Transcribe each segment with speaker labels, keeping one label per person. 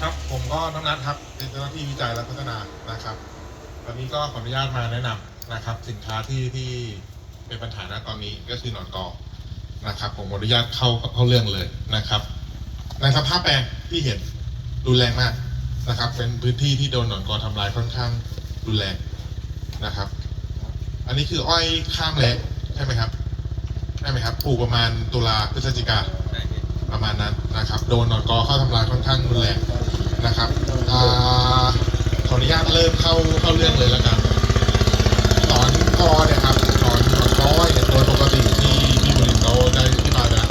Speaker 1: ครับผมก็น้องนัทครับเป็นเจ้าหน้าที่วิจัยและพัฒนานะครับ วันนี้ก็ขออนุญาตมาแนะนำนะครับ สินค้าที่ที่เป็นปัญหาณตอนนี้ก็คือหนอนกอนะครับผมขออนุญาตเข้าเข้าเรื่องเลยนะครับ ในสภาพแปลงที่เห็นรุนแรงมากนะครับ เป็นพื้นที่ที่โดนหนอนกอทำลายค่อนข้างรุนแรงนะครับ อันนี้คืออ้อยข้ามแล้งใช่ไหมครับใช่ไหมครับปลูกประมาณตุลาพฤศจิกา ประมาณนั้นนะครับ โดนหนอนกอเข้าทำลายค่อนข้างรุนแรงนะครับอาขออนุญาตเริ่มเข้าเข้าเรื่องเลยแล้วกันหนอนกอเนี่ยครับหนอนหนอนกออ้อยเนี่ยโดยปกติที่ที่บุรีเขาได้ที่มานะ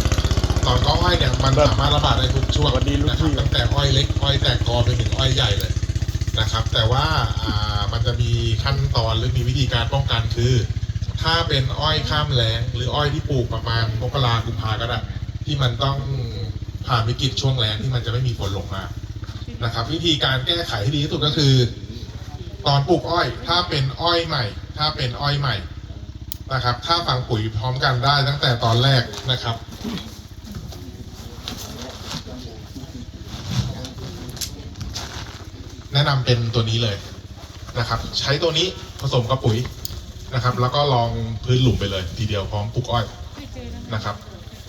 Speaker 1: หนอนกออ้อยเนี่ยมันสามารถระบาดได้ทุกช่วง
Speaker 2: สวัสดีลูก
Speaker 1: นะครับ
Speaker 2: พี่
Speaker 1: ตั้งแต่อ้อยเล็กอ้อยแตกกอไปถึงอ้อยใหญ่เลยนะครับ แต่ว่าอ่ามันจะมีขั้นตอนหรือมีวิธีการป้องกันคือ ถ้าเป็นอ้อยข้ามแล้งหรืออ้อยที่ปลูกประมาณมกรากุมภาก็ได้ที่มันต้อง ผ่านวิกฤตช่วงแล้งที่มันจะไม่มีฝนลงมานะครับ วิธีการแก้ไขที่ดีที่สุดก็คือ ตอนปลูกอ้อย ถ้าเป็นอ้อยใหม่ ถ้าเป็นอ้อยใหม่นะครับ ถ้าฝังปุ๋ยพร้อมกันได้ตั้งแต่ตอนแรกนะครับแนะนำเป็นตัวนี้เลยนะครับ ใช้ตัวนี้ผสมกับปุ๋ยนะครับ แล้วก็ลองพื้นหลุมไปเลย ทีเดียวพร้อมปลูกอ้อยนะครับ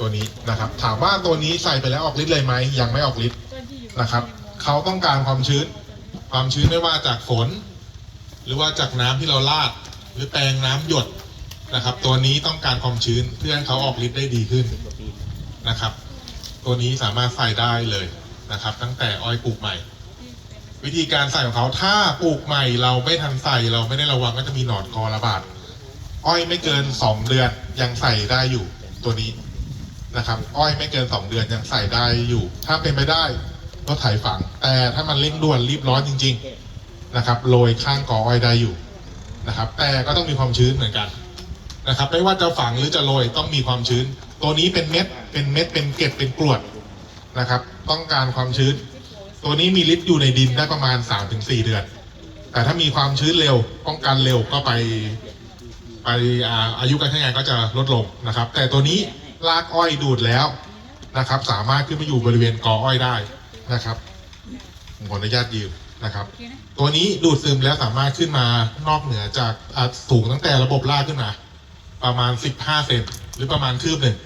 Speaker 1: ตัวนี้นะครับ ถามว่าตัวนี้ใส่ไปแล้วออกฤทธิ์เลยไหมยังไม่ออกฤทธิ์นะครับเขาต้องการความชื้น ความชื้นไม่ว่าจากฝน หรือว่าจากน้ำที่เราลาด หรือแปรงน้ำหยดนะครับ ตัวนี้ต้องการความชื้นเพื่อให้เขาออกฤทธิ์ได้ดีขึ้นนะครับ ตัวนี้สามารถใส่ได้เลยนะครับ ตั้งแต่อ้อยปลูกใหม่ วิธีการใส่ของเขาถ้าปลูกใหม่ เราไม่ทันใส่เราไม่ได้ระวังก็จะมีหนอนกอระบาดอ้อยไม่เกินสองเดือนยังใส่ได้อยู่ตัวนี้ นะครับอ้อยไม่เกินสองเดือนยังใส่ได้อยู่ ถ้าเป็นไปได้ก็ไถฝัง แต่ถ้ามันเร่งด่วนรีบร้อนจริง ๆนะครับโรยข้างกออ้อยได้อยู่นะครับ แต่ก็ต้องมีความชื้นเหมือนกันนะครับ ไม่ว่าจะฝังหรือจะโรยต้องมีความชื้น ตัวนี้เป็นเม็ดเป็นเม็ดเป็นเกล็ดเป็นกรวดนะครับ ต้องการความชื้น ตัวนี้มีฤทธิ์อยู่ในดินได้ประมาณ 3-4 เดือน แต่ถ้ามีความชื้นเร็วป้องกันเร็วก็ไปไปอาอายุการใช้งานก็จะลดลงนะครับ แต่ตัวนี้ รากอ้อยดูดแล้วนะครับ สามารถขึ้นมาอยู่บริเวณกออ้อยได้นะครับผมขออนุญาตยืมนะครับ ตัวนี้ดูดซึมแล้วสามารถขึ้นมานอกเหนือจากสูงตั้งแต่ระบบรากขึ้นมา ประมาณ 15 เซนหรือประมาณคืบหนึ่ง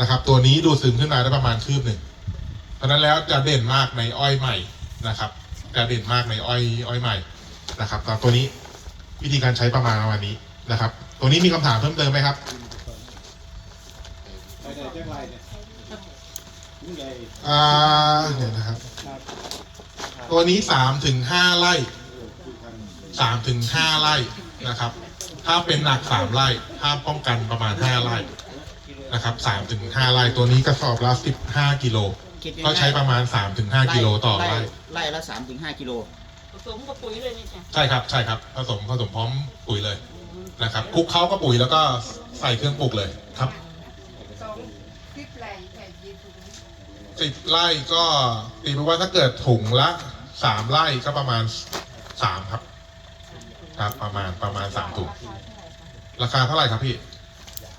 Speaker 1: นะครับ ตัวนี้ดูดซึมขึ้นมาได้ประมาณคืบหนึ่งเพราะนั้นแล้วจะเด่นมากในอ้อยใหม่นะครับจะเด่นมากในอ้อยอ้อยใหม่นะครับตัวนี้วิธีการใช้ประมาณวันนี้นะครับ ตัวนี้มีคำถามเพิ่มเติมไหมครับ อ่าเดี๋ยวนะครับ ตัวนี้สามถึงห้าไร่สามถึงห้าไร่นะครับ ถ้าเป็นหนักสามไร่ถ้าป้องกันประมาณห้าไร่นะครับสามถึงห้าไร่ตัวนี้กระสอบละสิบห้ากิโล
Speaker 3: คิดง่ายๆ
Speaker 1: ก็ใช้ประมาณสามถึงห้ากิโลต่อไร่
Speaker 3: ไร่ละสามถึงห้ากิโล
Speaker 4: ผสมกับปุ๋ยเลยนี่จ้ะ
Speaker 1: ใช่ครับใช่ครับผสมผสมพร้อมปุ๋ยเลยนะครับคลุกเข้าก็ปุ๋ยแล้วก็ใส่เครื่องปลูกเลยครับ
Speaker 5: สองสิบไหลแผ่นยีถุง
Speaker 1: สิบไร่ก็ตีไปว่าถ้าเกิดถุงละสามไร่ก็ประมาณสามครับ ครับประมาณประมาณสามถุงราคาเท่าไหร่ครับพี่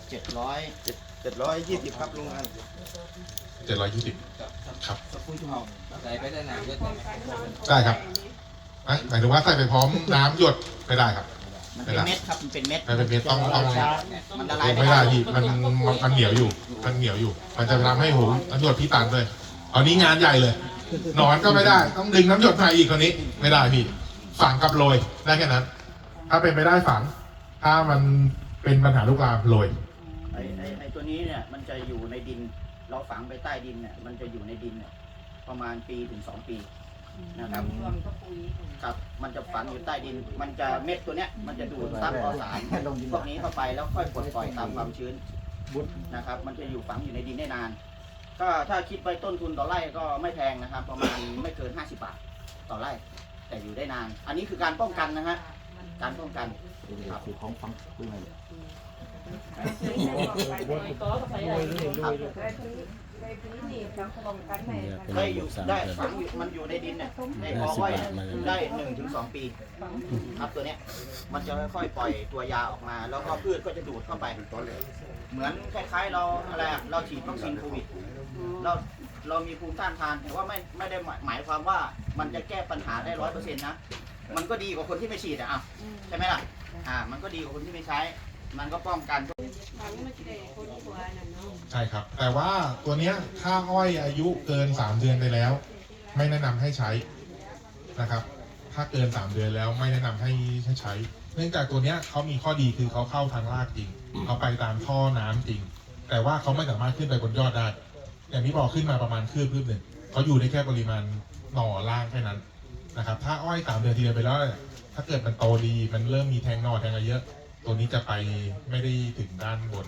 Speaker 3: เจ็ดร้อย
Speaker 2: เจ็ดร้อยยี่สิบครับลุงอัน
Speaker 1: เจ็ดร้อยยี่สิบครับ
Speaker 6: ใส่ไปได้นานเยอะ
Speaker 1: ได้ครับเอ้ยหมายถึงว่าใส่ไปพร้อมน้ำหยดไม่ได้ครับ
Speaker 3: มันเป็นเม็ดครับ มันเป็นเม็ด
Speaker 1: มันเป็นเม็ดต้องต้อง
Speaker 3: มันละลาย
Speaker 1: ไม่ได้พี่มันมันมันเหนียวอยู่ มันเหนียวอยู่ มันจะทำให้หูน้ำหยดพี่ตันเลยอันนี้งานใหญ่เลย นอนก็ไม่ได้ ต้องดึงน้ำหยดมาอีกคนนี้ ไม่ได้พี่ ฝังกับโรยได้แค่นั้น ถ้าเป็นไปได้ฝัง ถ้ามันเป็นปัญหาลูกลามโรย
Speaker 3: ไอ้ไอ้ไอ้ตัวนี้เนี่ยมันจะอยู่ในดิน เราฝังไปใต้ดินเนี่ยมันจะอยู่ในดินเนี่ยประมาณปีถึงสองปี นะครับ
Speaker 5: รวมกับปุ๋ย
Speaker 3: ครับมันจะฝังอยู่ใต้ดิน มันจะเม็ดตัวเนี้ยมันจะดูดซับเอาสารพวกนี้เข้าไปแล้วค่อยปลดปล่อยตามความชื้นนะครับ มันจะอยู่ฝังอยู่ในดินได้นาน ก็ถ้าคิดไปต้นทุนต่อไร่ก็ไม่แพงนะครับ ประมาณไม่เกิน 50 บาทต่อไร่ แต่อยู่ได้นาน อันนี้คือการป้องกันนะฮะการป้องกันครับ
Speaker 4: ปุ๋ยต่อก็ใส่ได้
Speaker 3: ครับ
Speaker 5: ได้พื้นได้พื้นนี่เราป้องกันให้
Speaker 3: ได้อยู่ได้ฝังอยู่มันอยู่ในดินเนี่ยในกออ้อยเนี่ยได้หนึ่งถึงสองปี ครับตัวเนี้ยมันจะค่อยๆปล่อยตัวยาออกมา แล้วก็พืชก็จะดูดเข้าไป เหมือนคล้ายๆเราอะไรอะเราฉีดวัคซีนโควิดเราเรามีภูมิต้านทานแต่ว่าไม่ไม่ได้หมายหมายความว่ามันจะแก้ปัญหาได้ร้อยเปอร์เซ็นต์นะ มันก็ดีกว่าคนที่ไม่ฉีดอะอะใช่ไหมล่ะอ่า มันก็ดีกว่าคนที่ไม่ใช้ มันก็ป้องกัน
Speaker 5: ฟังมันจะได้คนกว่านั่นเนาะ
Speaker 1: ใช่ครับ แต่ว่าตัวเนี้ยถ้าอ้อยอายุเกิน 3 เดือนไปแล้ว ไม่แนะนำให้ใช้นะครับ ถ้าเกิน 3 เดือนแล้วไม่แนะนำให้ให้ใช้ เนื่องจากตัวเนี้ยเขามีข้อดีคือเขาเข้าทางรากจริงเขาไปตามท่อน้ำจริง แต่ว่าเขาไม่สามารถขึ้นไปบนยอดได้อย่างที่บอกขึ้นมาประมาณคืบคืบหนึ่งเขาอยู่ได้แค่ปริมาณหน่อล่างแค่นั้นนะครับ ถ้าอ้อยสามเดือนทีเดียวไปแล้วเนี่ยถ้าเกิดมันโตดีมันเริ่มมีแทงหน่อแทงอะไรเยอะ ตัวนี้จะไปไม่ได้ถึงด้านบน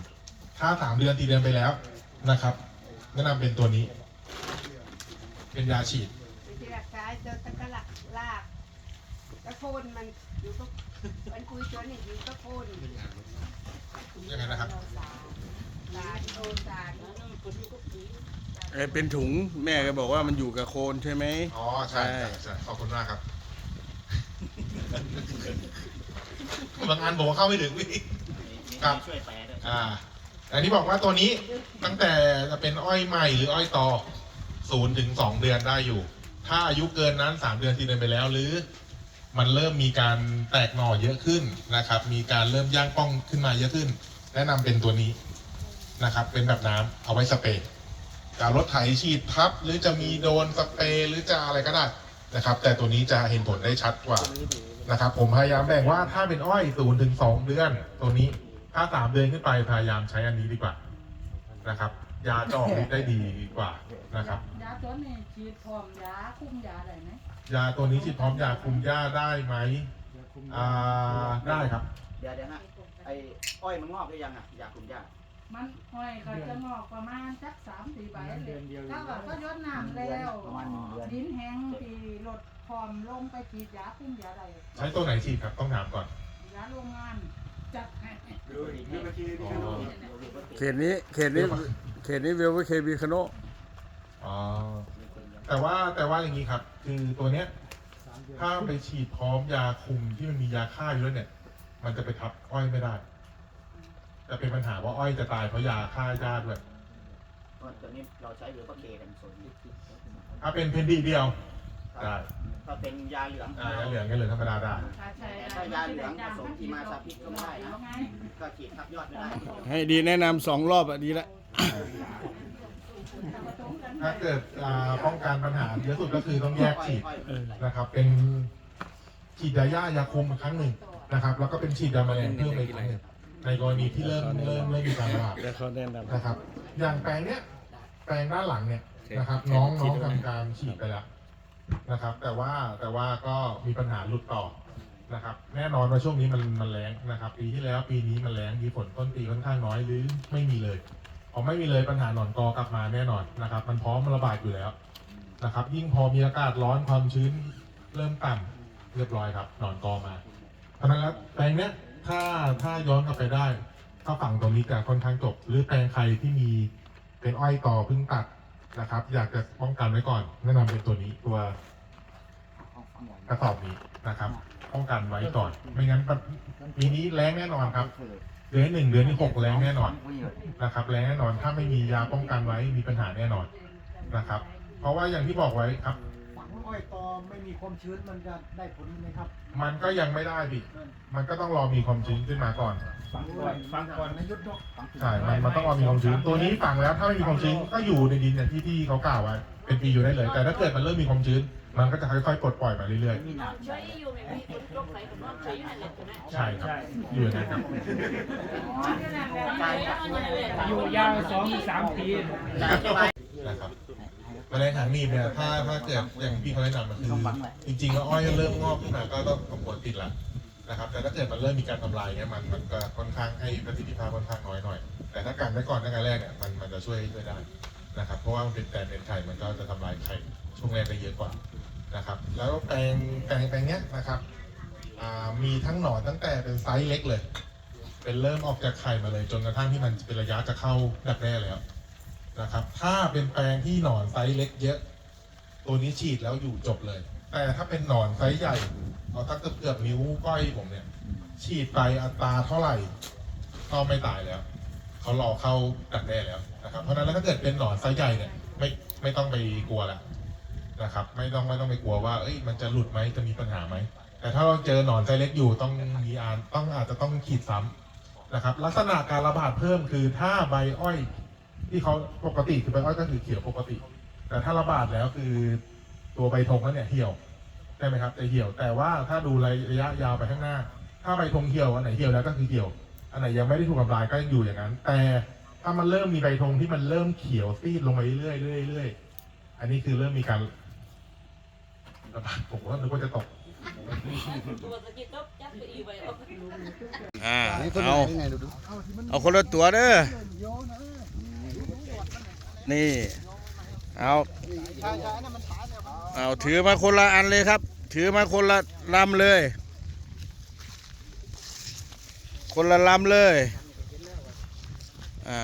Speaker 1: ถ้าสามเดือนสี่เดือนไปแล้วนะครับ แนะนำเป็นตัวนี้ เป็นยาฉีด
Speaker 5: วิธีรักษาเจอตะกะลักลากตะโคนมันอยู่ก็มันคุยชวนนี่อยู่ตะโคน
Speaker 1: ยังไงนะครับ
Speaker 5: สารโอสาร
Speaker 7: เอ้ยเป็นถุงแม่ก็บอกว่ามันอยู่กับโคนใช่ไหม
Speaker 1: อ๋อ ใช่ใช่ใช่ขอบคุณมากครับ บางอันบอกว่าเข้าไม่ถึงพี่
Speaker 3: มี
Speaker 1: ครับ
Speaker 3: ช่วยแปลด้วย
Speaker 1: อ่าอันนี้บอกว่าตัวนี้ตั้งแต่จะเป็นอ้อยใหม่หรืออ้อยตอศูนย์ถึงสองเดือนได้อยู่ ถ้าอายุเกินนั้นสามเดือนสี่เดือนไปแล้วหรือ มันเริ่มมีการแตกหน่อเยอะขึ้นนะครับ มีการเริ่มย่างป้องขึ้นมาเยอะขึ้น แนะนำเป็นตัวนี้นะครับ เป็นแบบน้ำเอาไว้สเปรย์จะรถไถฉีดทับ หรือจะมีโดนสเปรย์หรือจะอะไรก็ได้นะครับ แต่ตัวนี้จะเห็นผลได้ชัดกว่า นะครับ ผมพยายามแบ่งว่าถ้าเป็นอ้อยศูนย์ถึงสองเดือน ตัวนี้ถ้าสามเดือนขึ้นไปพยายามใช้อันนี้ดีกว่านะครับ ยาจะออกฤทธิ์ได้ดีกว่านะครับ
Speaker 8: ยาตัวนี้ฉีดพร้อมยาคุมยาได้ไหม
Speaker 1: ยาตัวนี้ฉีดพร้อมยาคุมหญ้าได้ไหมอ่าได้ครับ
Speaker 3: เดี๋ยวเดี๋ยวนะไอ้อ้อยมันงอกหรือยังอะอยากคุมยาก
Speaker 8: มันห้อยก็จะงอกประมาณสักสามสี่ใบเลยถ้าว่าก็ยดน้ำแล้ว ดินแห้งที่ ลดความลงไปฉีดยาคุมยาได้
Speaker 1: ใช้ตัวไหนฉีดครับต้องถามก่อน
Speaker 8: ยาโรงงานจัดให้
Speaker 2: ดูอีกดูอีกที
Speaker 1: อ๋อ
Speaker 7: เขตนี้เขตนี้เขตนี้เวลว่าเคบีคโน
Speaker 1: อ๋อแต่ว่าแต่ว่าอย่างนี้ครับ คือตัวเนี้ยถ้าไปฉีดพร้อมยาคุมที่มันมียาฆ่าอยู่แล้วเนี่ย มันจะไปทับอ้อยไม่ได้ จะเป็นปัญหาว่าอ้อยจะตายเพราะยาฆ่าหญ้าด้วย
Speaker 3: ตัวนี้เราใช้เหลือก็เคกันส่วนนี้
Speaker 1: ถ้าเป็นเพนดีเดียว ได้
Speaker 3: ถ้าเป็นยาเหลือง
Speaker 1: อ่ายาเหลืองก็เหลืองธรรมดาได้
Speaker 8: ถ้าใช้
Speaker 3: แต่ถ้ายาเหลืองผสมที่มาซาพิษก็ไม่ได้นะ
Speaker 8: ไง
Speaker 3: ก็ฉีดทับยอดไม่ได้
Speaker 7: ให้ดีแนะนำสองรอบอะดีละ
Speaker 1: ถ้าเกิดอ่าป้องกันปัญหาเยอะสุดก็คือต้องแยกฉีด
Speaker 3: อ้อยๆ
Speaker 1: นะครับ เป็นฉีดยาย่ายาคุมครั้งหนึ่งนะครับ แล้วก็เป็นฉีดยาแมลงเพิ่มไปอีกครั้งหนึ่งในกรณีที่เริ่มเริ่มเริ่มมีการระบาด
Speaker 7: แล้วเขาแนะนำ
Speaker 1: นะครับ อย่างแปลงเนี้ย แปลงด้านหลังเนี่ยนะครับ น้องน้องทำการฉีดไปแล้ว นะครับ แต่ว่าแต่ว่าก็มีปัญหาหลุดต่อนะครับ แน่นอนว่าช่วงนี้มันมันแรงนะครับ ปีที่แล้วปีนี้มันแรงมีฝนต้นปีค่อนข้างน้อยหรือไม่มีเลยพอไม่มีเลยปัญหาหนอนกอกลับมาแน่นอนนะครับ มันพร้อมระบาดอยู่แล้วนะครับ ยิ่งพอมีอากาศร้อนความชื้นเริ่มต่ำเรียบร้อยครับหนอนกอมาเพราะนั้นแล้วแปลงเนี้ยถ้าถ้าย้อนกลับไปได้ ถ้าฝั่งตรงนี้จะค่อนข้างจบ หรือแปลงใครที่มีเป็นอ้อยต่อเพิ่งตัด นะครับ อยากจะป้องกันไว้ก่อน แนะนำเป็นตัวนี้ตัวกระสอบนี้นะครับ ป้องกันไว้ก่อน ไม่งั้นปีนี้แรงแน่นอนครับเดือนหนึ่งเดือนที่หกแรงแน่นอนนะครับแรงแน่นอนถ้าไม่มียาป้องกันไว้มีปัญหาแน่นอนนะครับ เพราะว่าอย่างที่บอกไว้ครับ
Speaker 2: ไม่มีความชื้นมันจะได้ผลไหมครับ
Speaker 1: มันก็ยังไม่ได้ดิมันก็ต้องรอมีความชื้นขึ้นมาก่อน
Speaker 2: ฝังก่อนฝังก่อนนะยุทธเนาะ
Speaker 1: ใช่ มันมันต้องรอมีความชื้น ตัวนี้ฝังแล้วถ้าไม่มีความชื้นก็อยู่ในดินอย่างที่ที่เขากล่าวไว้เป็นปีอยู่ได้เลย แต่ถ้าเกิดมันเริ่มมีความชื้น มันก็จะค่อยๆปลดปล่อยมาเรื่อย
Speaker 4: ใช้อยู่ไหมพี่คนยกใส่กับน้องใช้อยู่นั่นแหละใช่ไหม
Speaker 1: ๆ ใช่ครับ อยู่อย่างนั้นครับ
Speaker 4: อยู่ยาวสองสามปี
Speaker 1: นะครับ แมลงหางหนีบเนี่ยถ้าถ้าเกิดอย่างพี่เขาแนะนำมันคือจริงๆแล้วอ้อยเริ่มงอกขึ้นมาก็ต้องสมควรติดละนะครับแต่ถ้าเกิดมันเริ่มมีการทำลายเนี่ยมันมันก็ค่อนข้างให้ประสิทธิภาพค่อนข้างน้อยหน่อย แต่ถ้ากันไว้ก่อนตั้งแต่แรกเนี่ยมันมันจะช่วยช่วยได้นะครับเพราะว่ามันเป็นแต่เป็นไข่มันก็จะทำลายไข่ช่วงแรกได้เยอะกว่านะครับแล้วแปลงแปลงแปลงเนี้ยนะครับมีทั้งหนอนตั้งแต่เป็นไซส์เล็กเลย เป็นเริ่มออกจากไข่มาเลยจนกระทั่งที่มันเป็นระยะจะเข้าดักแด้แล้ว นะครับ ถ้าเป็นแปลงที่หนอนไซส์เล็กเยอะ ตัวนี้ฉีดแล้วอยู่จบเลย แต่ถ้าเป็นหนอนไซส์ใหญ่เอาตั้งเกือบเกือบนิ้วก้อยผมเนี่ย ฉีดไปอัตราเท่าไหร่ก็ไม่ตายแล้วเขารอเข้าดักแด้แล้วนะครับ เพราะฉะนั้นแล้วถ้าเกิดเป็นหนอนไซส์ใหญ่เนี่ยไม่ไม่ต้องไปกลัวละนะครับ ไม่ต้องไม่ต้องไปกลัวว่าเอ้ยมันจะหลุดไหมจะมีปัญหาไหมแต่ถ้าเราเจอหนอนไซเล็กอยู่ต้องมีอานต้องอาจจะต้องขีดซ้ำนะครับ ลักษณะการระบาดเพิ่มคือถ้าใบอ้อย ที่เขาปกติคือใบอ้อยก็คือเขียวปกติ แต่ถ้าระบาดแล้วคือตัวใบธงแล้วเนี่ยเหี่ยวใช่ไหมครับจะเหี่ยวแต่ว่าถ้าดูระยะยาวไปข้างหน้า ถ้าใบธงเหี่ยวอันไหนเหี่ยวแล้วก็คือเหี่ยว อันไหนยังไม่ได้ถูกทำลายก็ยังอยู่อย่างนั้น แต่ถ้ามันเริ่มมีใบธงที่มันเริ่มเขียวซีดลงไปเรื่อยๆเรื่อยๆเรื่อยๆอันนี้คือเริ่มมีการระบาดผมว่านึกว่าจะตก
Speaker 4: เอา
Speaker 7: อ่าเอาเอาคนละตัวเด้อ นี่ เอาเอาถือมาคนละอันเลยครับ ถือมาคนละลำเลย คนละลำเลยอ่า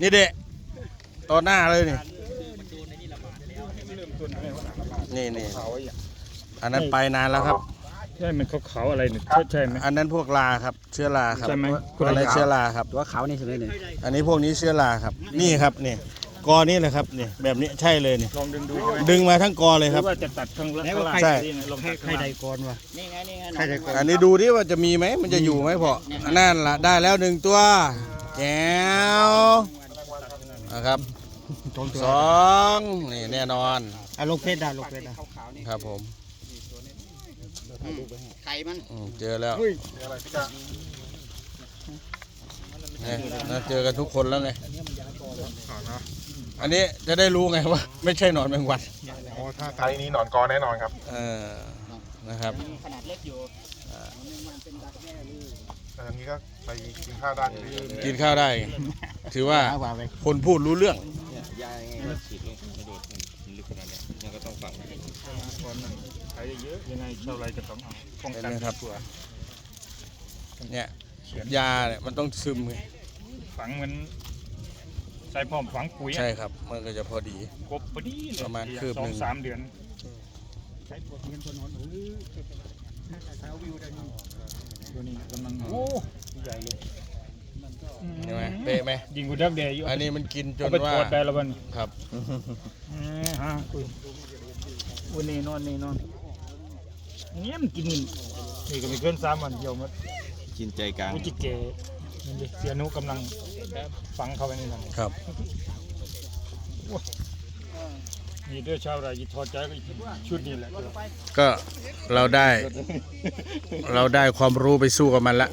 Speaker 7: นี่เด็ต่อหน้าเลยนี่นี่นี่ อันนั้นไปนานแล้วครับ
Speaker 9: ใช่มันขาวๆอะไรเนี่ยใช่ไหม
Speaker 7: อันนั้นพวกลาครับ เชื้อราครับ
Speaker 9: ใช่ไหม
Speaker 7: อะไรเชื้อราครับ
Speaker 2: ตัวขาวนี่ใช่ไหมเนี่ย
Speaker 7: อันนี้พวกนี้เชื้อราครับ นี่ครับนี่กอนี่แหละครับนี่แบบนี้ใช่เลยนี่
Speaker 9: ลองดึงดูใช่ไหม
Speaker 7: ดึงมาทั้งกอเลย
Speaker 9: ห
Speaker 7: ค
Speaker 9: รื
Speaker 7: รับ
Speaker 9: อว่าจะตัดข้างล่าง
Speaker 7: ใช่
Speaker 9: นี่นะลองตัด
Speaker 2: ใคร
Speaker 9: ข้าง
Speaker 2: ใด
Speaker 9: ล่าง
Speaker 2: ก่อนวะ
Speaker 3: นี่ไงนี่ไง
Speaker 2: ใครใดก่อน
Speaker 7: อันนี้ดูดิว่าจะมีไหมมันจะอยู่ไหมพอนั่นละได้แล้วหนึ่งตัวแก้วนะครับสองนี่แน่นอน
Speaker 2: อะลงเพชรได้ลงเพชรได้
Speaker 7: ครับผม
Speaker 3: ไข่มัน
Speaker 7: อืมเจอแล้วเนี่ยน่าเจอกันทุกคนแล้วไงอันนี้จะได้รู้ไงว่า ไม่ใช่หนอนแมงวัน
Speaker 1: โอ้ถ้าไซส์นี้หนอนกอแน่นอนครับ
Speaker 7: เออนะครับ
Speaker 3: ขนาดเล็กอยู่
Speaker 1: แต่อย่างนี้ก็ไปกินข้าวได้เลย
Speaker 7: กินข้าวได้ ถือว่า
Speaker 2: เอาว่าไป
Speaker 7: คนพูดรู้เรื่อง
Speaker 6: ยายังไงก็ฉีดลงกระโดดลึกขนาดเนี้ยยังก็ต้องฝัง
Speaker 9: ก่อน มันใช้เยอะยังไงชาวไรก็ต้องเอาป้องกัน
Speaker 7: เห็นไหมครับ
Speaker 9: ตัว
Speaker 7: เนี่ยยาเนี่ยมันต้องซึมไง
Speaker 9: ฝังเหมือนใส่พร้อมฝังปุ๋ยอะ
Speaker 7: ใช่ครับ มันก็จะพอดี
Speaker 9: กบพอดีเลย
Speaker 7: ประมาณคืบ
Speaker 9: สอ
Speaker 7: หนึ่
Speaker 9: ง
Speaker 7: ง
Speaker 9: สามเดือนตัวนี้กำลังโอ้ใหญ่เลย
Speaker 7: ใช่ไหมเป๊ะไหม
Speaker 9: ยิงกูดักแดอยู่
Speaker 7: อันนี้มันกินจ
Speaker 9: เอา
Speaker 7: น
Speaker 9: ไป
Speaker 7: ว่า
Speaker 9: ทอดได้แล้ววัน
Speaker 7: ครับ
Speaker 9: อืมฮะอุ้ยวันนี้นอนนี่นอน เนี่ยมันกินนี่นี่ก็ไม่เกินสามวันเดียวหมด
Speaker 6: กินใจกลาง
Speaker 9: กูจิเกนี่ดิเสียหนุกำลังฝังเข้าไปในนั้น
Speaker 7: ครับ
Speaker 9: นี่เด้วยชาวไรยิทอดใจก็ชุดนี้แหละ
Speaker 7: ก็เราได้เราได้ความรู้ไปสู้กับมันละ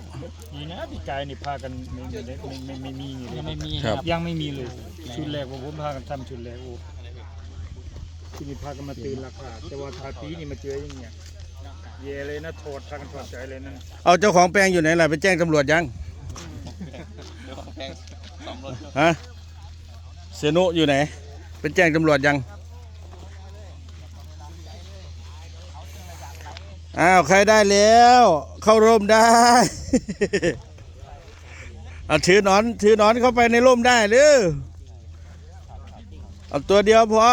Speaker 9: นี่นะพี่กายนี่พากันไม่ไม่ได้ไม่ไม่ไม่มีเลย
Speaker 3: ยังไม่มี
Speaker 7: ครับ
Speaker 9: ยังไม่มีเลยชุดแรกว่าผมพากันทำชุดแรกโอ้ที่นี่พากันมาตื่นราคาแต่ว่าทาปีนี่มาเจออย่างเงี้ย เย่เลยนะโทษพากันถอดใจเลยนั่น
Speaker 7: เอาเจ้าของแปลงอยู่ไหนล่ะไปแจ้งตำรวจยังฮะเสยนุอยู่ไหนไปแจ้งตำรวจยังอ้าวใครได้แล้ว เข้าร่มได้เอาถือหนอนถือหนอนเข้าไปในร่มได้หรือเอาตัวเดียวพอ